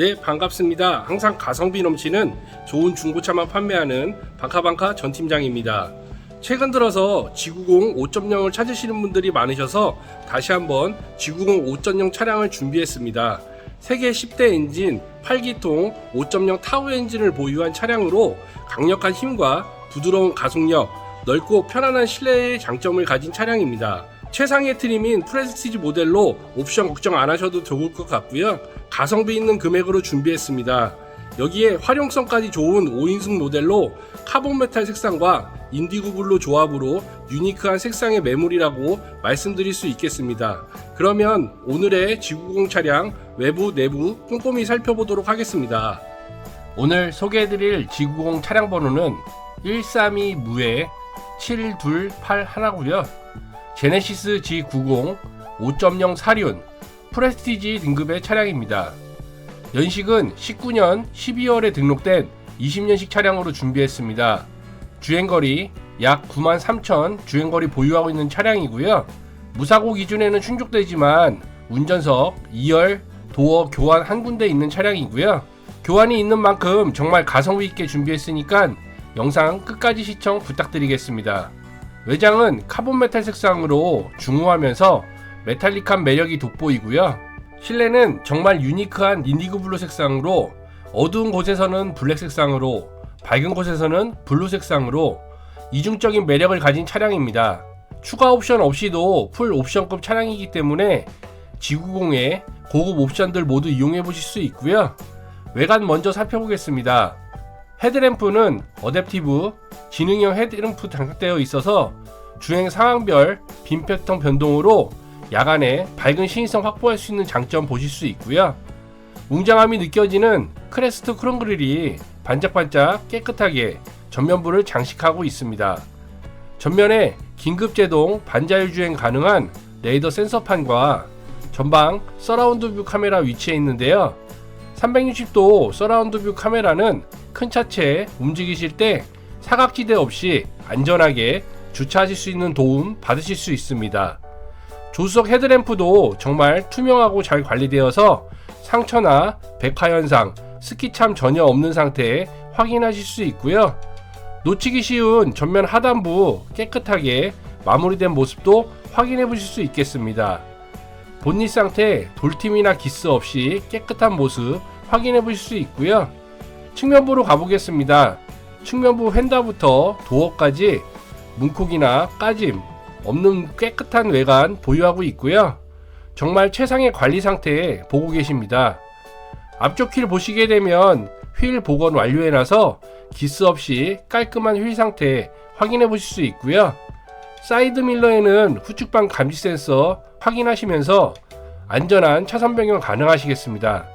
네, 반갑습니다. 항상 가성비 넘치는 좋은 중고차만 판매하는 방카방카 전 팀장입니다. 최근 들어서 지구공 5.0을 찾으시는 분들이 많으셔서 다시 한번 지구공 5.0 차량을 준비했습니다. 세계 10대 엔진 8기통 5.0 타우 엔진을 보유한 차량으로 강력한 힘과 부드러운 가속력, 넓고 편안한 실내의 장점을 가진 차량입니다. 최상의 트림인 프레스티지 모델로 옵션 걱정 안 하셔도 좋을 것 같고요. 가성비 있는 금액으로 준비했습니다. 여기에 활용성까지 좋은 5인승 모델로 카본 메탈 색상과 인디고 블루 조합으로 유니크한 색상의 매물이라고 말씀드릴 수 있겠습니다. 그러면 오늘의 지구공 차량 외부 내부 꼼꼼히 살펴보도록 하겠습니다. 오늘 소개해드릴 지구공 차량 번호는 132 무에 7281고요. 제네시스 G90 5.0 사륜 프레스티지 등급의 차량입니다. 연식은 19년 12월에 등록된 20년식 차량으로 준비했습니다. 주행거리 약 9만 3천 주행거리 보유하고 있는 차량이고요. 무사고 기준에는 충족되지만 운전석, 2열, 도어 교환 한 군데 있는 차량이고요. 교환이 있는 만큼 정말 가성비 있게 준비했으니까 영상 끝까지 시청 부탁드리겠습니다. 외장은 카본 메탈 색상으로 중후하면서 메탈릭한 매력이 돋보이고요. 실내는 정말 유니크한 인디고 블루 색상으로 어두운 곳에서는 블랙 색상으로 밝은 곳에서는 블루 색상으로 이중적인 매력을 가진 차량입니다. 추가 옵션 없이도 풀 옵션급 차량이기 때문에 지구공의 고급 옵션들 모두 이용해 보실 수 있고요. 외관 먼저 살펴보겠습니다. 헤드램프는 어댑티브 지능형 헤드램프 장착되어 있어서 주행 상황별 빔 패턴 변동으로 야간에 밝은 시인성 확보할 수 있는 장점 보실 수 있고요. 웅장함이 느껴지는 크레스트 크롬 그릴이 반짝반짝 깨끗하게 전면부를 장식하고 있습니다. 전면에 긴급 제동 반자율 주행 가능한 레이더 센서판과 전방 서라운드 뷰 카메라 위치해 있는데요. 360도 서라운드 뷰 카메라는 큰 차체 움직이실 때 사각지대 없이 안전하게 주차하실 수 있는 도움 받으실 수 있습니다. 조수석 헤드램프도 정말 투명하고 잘 관리되어서 상처나 백화 현상, 스키참 전혀 없는 상태에 확인하실 수 있고요. 놓치기 쉬운 전면 하단부 깨끗하게 마무리된 모습도 확인해 보실 수 있겠습니다. 본닛 상태 돌팀이나 기스 없이 깨끗한 모습 확인해 보실 수 있고요. 측면부로 가보겠습니다. 측면부 휀다부터 도어까지 문콕이나 까짐 없는 깨끗한 외관 보유하고 있고요. 정말 최상의 관리 상태에 보고 계십니다. 앞쪽 휠 보시게 되면 휠 복원 완료해놔서 기스 없이 깔끔한 휠 상태 확인해 보실 수 있고요. 사이드 밀러에는 후측방 감지 센서 확인하시면서 안전한 차선 변경 가능하시겠습니다.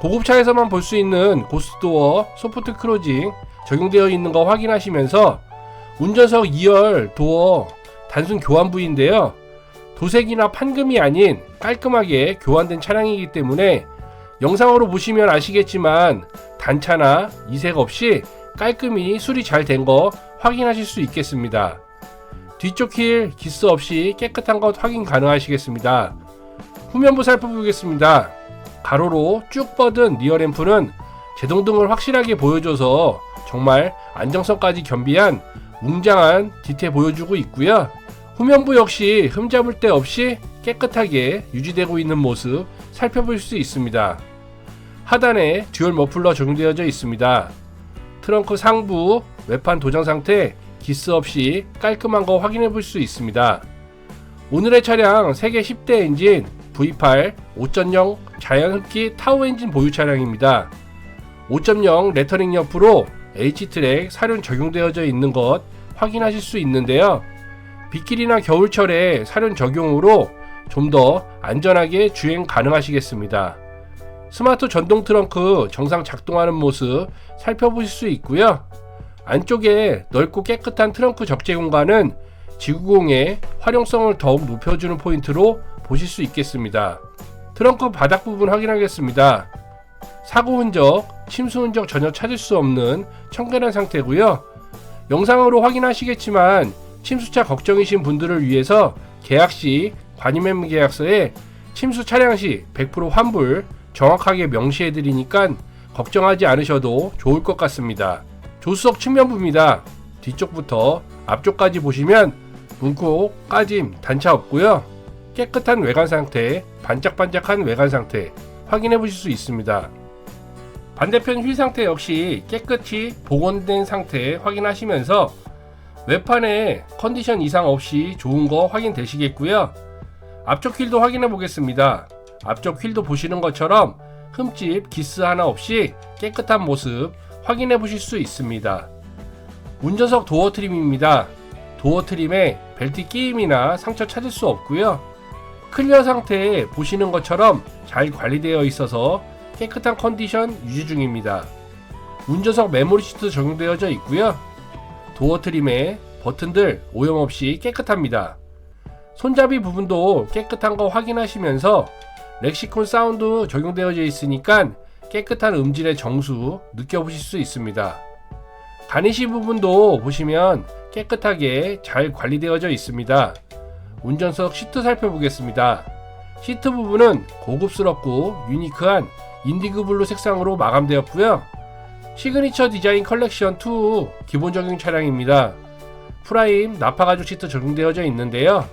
고급차에서만 볼 수 있는 고스도어 소프트 크로징 적용되어 있는 거 확인하시면서 운전석 2열 도어 단순 교환부인데요. 도색이나 판금이 아닌 깔끔하게 교환된 차량이기 때문에 영상으로 보시면 아시겠지만 단차나 이색 없이 깔끔히 수리 잘 된 거 확인하실 수 있겠습니다. 뒤쪽 힐 기스 없이 깨끗한 것 확인 가능하시겠습니다. 후면부 살펴보겠습니다. 가로로 쭉 뻗은 리어램프는 제동등을 확실하게 보여줘서 정말 안정성까지 겸비한 웅장한 디테일 보여주고 있고요. 후면부 역시 흠잡을 데 없이 깨끗하게 유지되고 있는 모습 살펴볼 수 있습니다. 하단에 듀얼 머플러 적용되어져 있습니다. 트렁크 상부 외판 도장 상태 기스 없이 깔끔한 거 확인해 볼 수 있습니다. 오늘의 차량 세계 10대 엔진 V8 5.0 자연 흡기 타우 엔진 보유 차량입니다. 5.0 레터링 옆으로 H트랙 사륜 적용되어져 있는 것 확인하실 수 있는데요. 빗길이나 겨울철에 사륜 적용으로 좀 더 안전하게 주행 가능하시겠습니다. 스마트 전동 트렁크 정상 작동하는 모습 살펴보실 수 있고요. 안쪽에 넓고 깨끗한 트렁크 적재 공간은 지구공의 활용성을 더욱 높여주는 포인트로 보실 수 있겠습니다. 트렁크 바닥 부분 확인하겠습니다. 사고 흔적, 침수 흔적 전혀 찾을 수 없는 청결한 상태고요. 영상으로 확인하시겠지만 침수차 걱정이신 분들을 위해서 계약 시 관임매매 계약서에 침수 차량 시 100% 환불 정확하게 명시해 드리니까 걱정하지 않으셔도 좋을 것 같습니다. 조수석 측면부입니다. 뒤쪽부터 앞쪽까지 보시면 문콕, 까짐, 단차 없고요. 깨끗한 외관 상태, 반짝반짝한 외관 상태 확인해 보실 수 있습니다. 반대편 휠 상태 역시 깨끗이 복원된 상태 확인하시면서 외판에 컨디션 이상 없이 좋은 거 확인되시겠고요. 앞쪽 휠도 확인해 보겠습니다. 앞쪽 휠도 보시는 것처럼 흠집, 기스 하나 없이 깨끗한 모습 확인해 보실 수 있습니다. 운전석 도어 트림입니다. 도어 트림에 벨트 끼임이나 상처 찾을 수 없고요. 클리어 상태에 보시는 것처럼 잘 관리되어 있어서 깨끗한 컨디션 유지 중입니다. 운전석 메모리 시트 적용되어져 있고요. 도어 트림의 버튼들 오염 없이 깨끗합니다. 손잡이 부분도 깨끗한 거 확인하시면서 렉시콘 사운드 적용되어져 있으니까 깨끗한 음질의 정수 느껴보실 수 있습니다. 가니시 부분도 보시면 깨끗하게 잘 관리되어져 있습니다. 운전석 시트 살펴보겠습니다. 시트 부분은 고급스럽고 유니크한 인디그 블루 색상으로 마감되었고요. 시그니처 디자인 컬렉션 2 기본적인 차량입니다. 프라임 나파 가죽 시트 적용되어져 있는데요.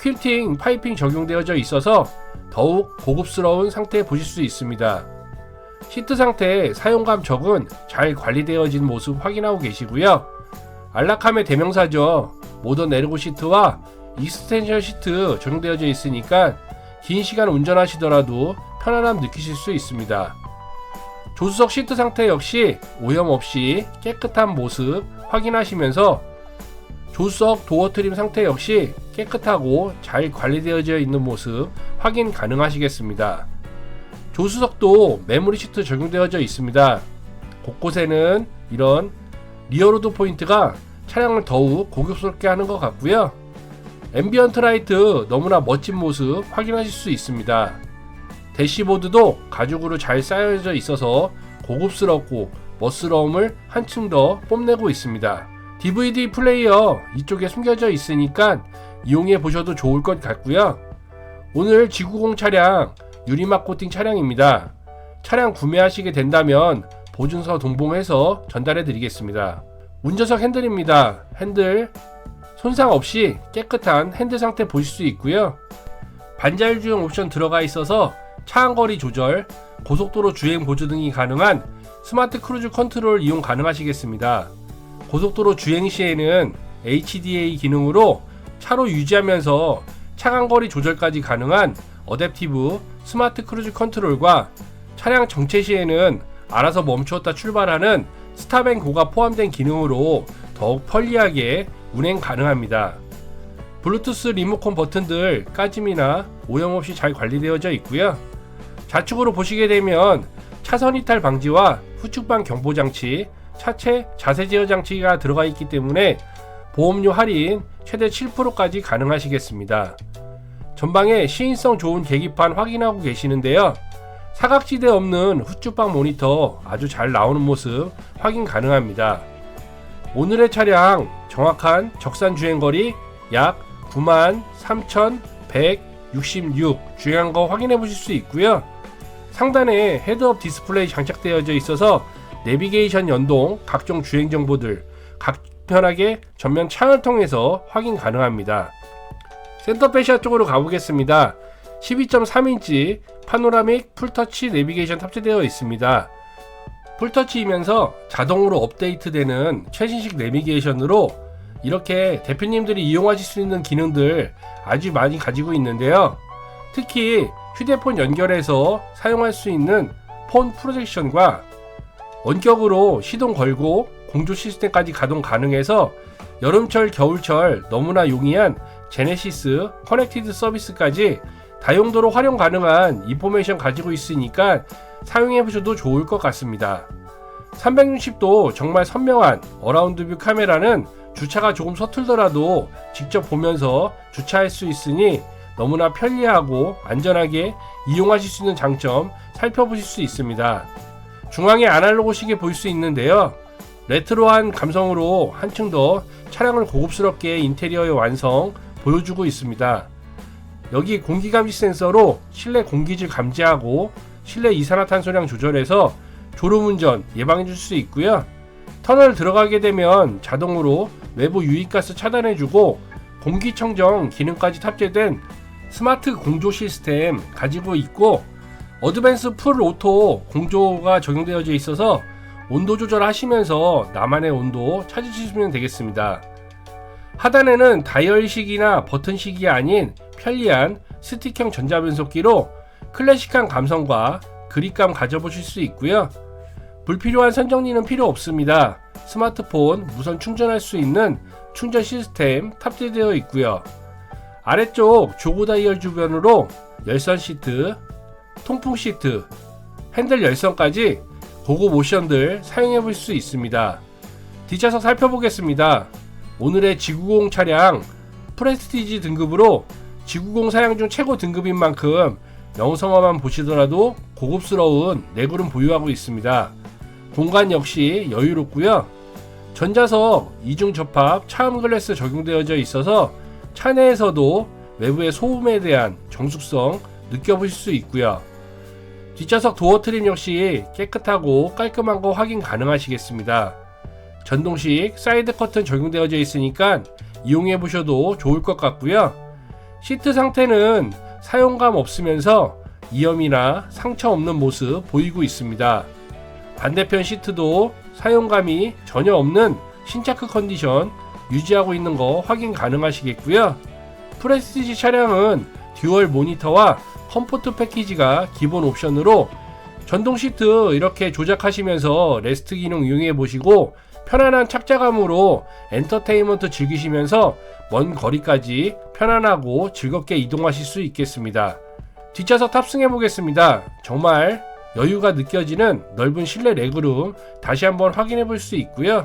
퀼팅 파이핑 적용되어져 있어서 더욱 고급스러운 상태 보실 수 있습니다. 시트 상태 사용감 적은 잘 관리되어진 모습 확인하고 계시고요. 안락함의 대명사죠. 모던 에르고 시트와 익스텐션 시트 적용되어져 있으니까 긴 시간 운전하시더라도 편안함 느끼실 수 있습니다. 조수석 시트 상태 역시 오염 없이 깨끗한 모습 확인하시면서 조수석 도어 트림 상태 역시 깨끗하고 잘 관리되어져 있는 모습 확인 가능하시겠습니다. 조수석도 메모리 시트 적용되어져 있습니다. 곳곳에는 이런 리어로드 포인트가 차량을 더욱 고급스럽게 하는 것 같고요. 앰비언트 라이트 너무나 멋진 모습 확인하실 수 있습니다. 대시보드도 가죽으로 잘 쌓여져 있어서 고급스럽고 멋스러움을 한층 더 뽐내고 있습니다. DVD 플레이어 이쪽에 숨겨져 있으니까 이용해 보셔도 좋을 것 같고요. 오늘 지구공 차량 유리막 코팅 차량입니다. 차량 구매하시게 된다면 보증서 동봉해서 전달해 드리겠습니다. 운전석 핸들입니다. 핸들 손상 없이 깨끗한 핸들 상태 보실 수 있고요. 반자율 주행 옵션 들어가 있어서 차항거리 조절, 고속도로 주행 보조 등이 가능한 스마트 크루즈 컨트롤 이용 가능하시겠습니다. 고속도로 주행 시에는 HDA 기능으로 차로 유지하면서 차간거리 조절까지 가능한 어댑티브 스마트 크루즈 컨트롤과 차량 정체 시에는 알아서 멈추었다 출발하는 스탑앤고가 포함된 기능으로 더욱 편리하게 운행 가능합니다. 블루투스 리모컨 버튼들 까짐이나 오염 없이 잘 관리되어져 있고요. 좌측으로 보시게 되면 차선 이탈 방지와 후측방 경보 장치, 차체 자세 제어 장치가 들어가 있기 때문에 보험료 할인 최대 7%까지 가능하시겠습니다. 전방에 시인성 좋은 계기판 확인하고 계시는데요. 사각지대 없는 후측방 모니터 아주 잘 나오는 모습 확인 가능합니다. 오늘의 차량 정확한 적산 주행거리 약93,166 주행한 거 확인해 보실 수 있고요. 상단에 헤드업 디스플레이 장착되어져 있어서 내비게이션 연동 각종 주행 정보들 간편하게 전면 창을 통해서 확인 가능합니다. 센터 페시아 쪽으로 가보겠습니다. 12.3인치 파노라믹 풀터치 내비게이션 탑재되어 있습니다. 풀터치이면서 자동으로 업데이트되는 최신식 내비게이션으로 이렇게 대표님들이 이용하실 수 있는 기능들 아주 많이 가지고 있는데요. 특히 휴대폰 연결해서 사용할 수 있는 폰 프로젝션과 원격으로 시동 걸고 공조 시스템까지 가동 가능해서 여름철, 겨울철 너무나 용이한 제네시스 커넥티드 서비스까지 다용도로 활용 가능한 인포메이션 가지고 있으니까 사용해 보셔도 좋을 것 같습니다. 360도 정말 선명한 어라운드 뷰 카메라는 주차가 조금 서툴더라도 직접 보면서 주차할 수 있으니 너무나 편리하고 안전하게 이용하실 수 있는 장점 살펴보실 수 있습니다. 중앙에 아날로그 시계 볼 수 있는데요. 레트로한 감성으로 한층 더 차량을 고급스럽게 인테리어의 완성 보여주고 있습니다. 여기 공기감지 센서로 실내 공기질 감지하고 실내 이산화탄소량 조절해서 졸음운전 예방해 줄 수 있고요. 터널 들어가게 되면 자동으로 외부 유입가스 차단해주고 공기청정 기능까지 탑재된 스마트 공조 시스템 가지고 있고 어드밴스 풀 오토 공조가 적용되어 있어서 온도 조절하시면서 나만의 온도 찾으시면 되겠습니다. 하단에는 다이얼식이나 버튼식이 아닌 편리한 스틱형 전자변속기로 클래식한 감성과 그립감 가져보실 수 있고요. 불필요한 선정리는 필요 없습니다. 스마트폰 무선 충전할 수 있는 충전 시스템 탑재되어 있고요. 아래쪽 조고 다이얼 주변으로 열선 시트, 통풍 시트, 핸들 열선까지 고급 옵션들 사용해 볼 수 있습니다. 뒷좌석 살펴보겠습니다. 오늘의 지구공 차량 프레스티지 등급으로 지구공 사양 중 최고 등급인 만큼 영성화만 보시더라도 고급스러운 내구름 보유하고 있습니다. 공간 역시 여유롭고요. 전자석 이중 접합 차음 글래스 적용되어져 있어서 차 내에서도 외부의 소음에 대한 정숙성 느껴보실 수 있고요. 뒷좌석 도어 트림 역시 깨끗하고 깔끔한 거 확인 가능하시겠습니다. 전동식 사이드 커튼 적용되어져 있으니까 이용해 보셔도 좋을 것 같고요. 시트 상태는 사용감 없으면서 이염이나 상처 없는 모습 보이고 있습니다. 반대편 시트도 사용감이 전혀 없는 신차크 컨디션 유지하고 있는 거 확인 가능하시겠고요. 프레스티지 차량은 듀얼 모니터와 컴포트 패키지가 기본 옵션으로 전동 시트 이렇게 조작하시면서 레스트 기능 이용해 보시고 편안한 착자감으로 엔터테인먼트 즐기시면서 먼 거리까지 편안하고 즐겁게 이동하실 수 있겠습니다. 뒷좌석 탑승해 보겠습니다. 정말 여유가 느껴지는 넓은 실내 레그룸 다시 한번 확인해 볼 수 있고요.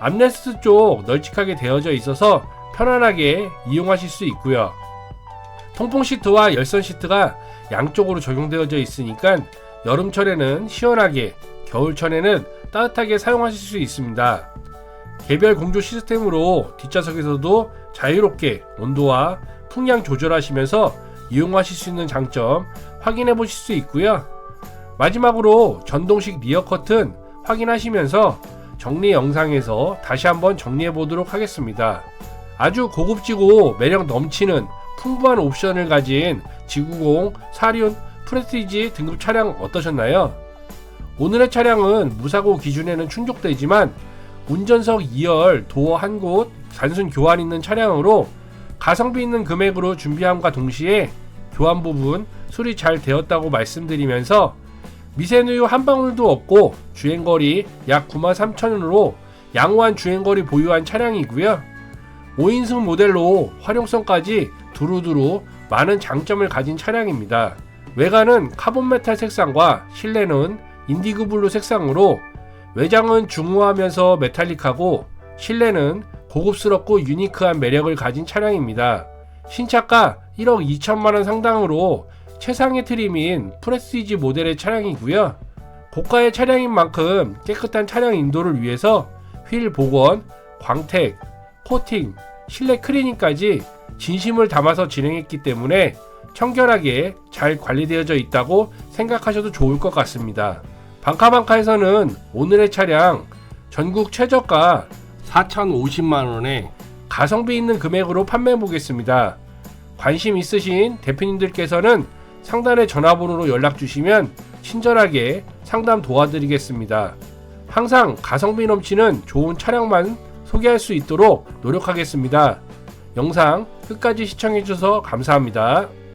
암레스트 쪽 널찍하게 되어져 있어서 편안하게 이용하실 수 있고요. 통풍 시트와 열선 시트가 양쪽으로 적용되어져 있으니까 여름철에는 시원하게, 겨울철에는 따뜻하게 사용하실 수 있습니다. 개별 공조 시스템으로 뒷좌석에서도 자유롭게 온도와 풍량 조절하시면서 이용하실 수 있는 장점 확인해 보실 수 있고요. 마지막으로 전동식 리어 커튼 확인하시면서 정리 영상에서 다시 한번 정리해 보도록 하겠습니다. 아주 고급지고 매력 넘치는 풍부한 옵션을 가진 지구공, 사륜, 프레스티지 등급 차량 어떠셨나요? 오늘의 차량은 무사고 기준에는 충족되지만 운전석 2열, 도어 한 곳, 단순 교환 있는 차량으로 가성비 있는 금액으로 준비함과 동시에 교환 부분 수리 잘 되었다고 말씀드리면서 미세누유 한 방울도 없고 주행거리 약 9만 3천원으로 양호한 주행거리 보유한 차량이고요. 5인승 모델로 활용성까지 두루두루 많은 장점을 가진 차량입니다. 외관은 카본 메탈 색상과 실내는 인디그 블루 색상으로 외장은 중후하면서 메탈릭하고 실내는 고급스럽고 유니크한 매력을 가진 차량입니다. 신차가 1억 2천만원 상당으로 최상의 트림인 프레스티지 모델의 차량이고요. 고가의 차량인 만큼 깨끗한 차량 인도를 위해서 휠 복원, 광택, 코팅, 실내 클리닝까지 진심을 담아서 진행했기 때문에 청결하게 잘 관리되어져 있다고 생각하셔도 좋을 것 같습니다. 방카방카에서는 오늘의 차량 전국 최저가 4,050만원에 가성비 있는 금액으로 판매해 보겠습니다. 관심 있으신 대표님들께서는 상단의 전화번호로 연락 주시면 친절하게 상담 도와드리겠습니다. 항상 가성비 넘치는 좋은 차량만 소개할 수 있도록 노력하겠습니다. 영상 끝까지 시청해주셔서 감사합니다.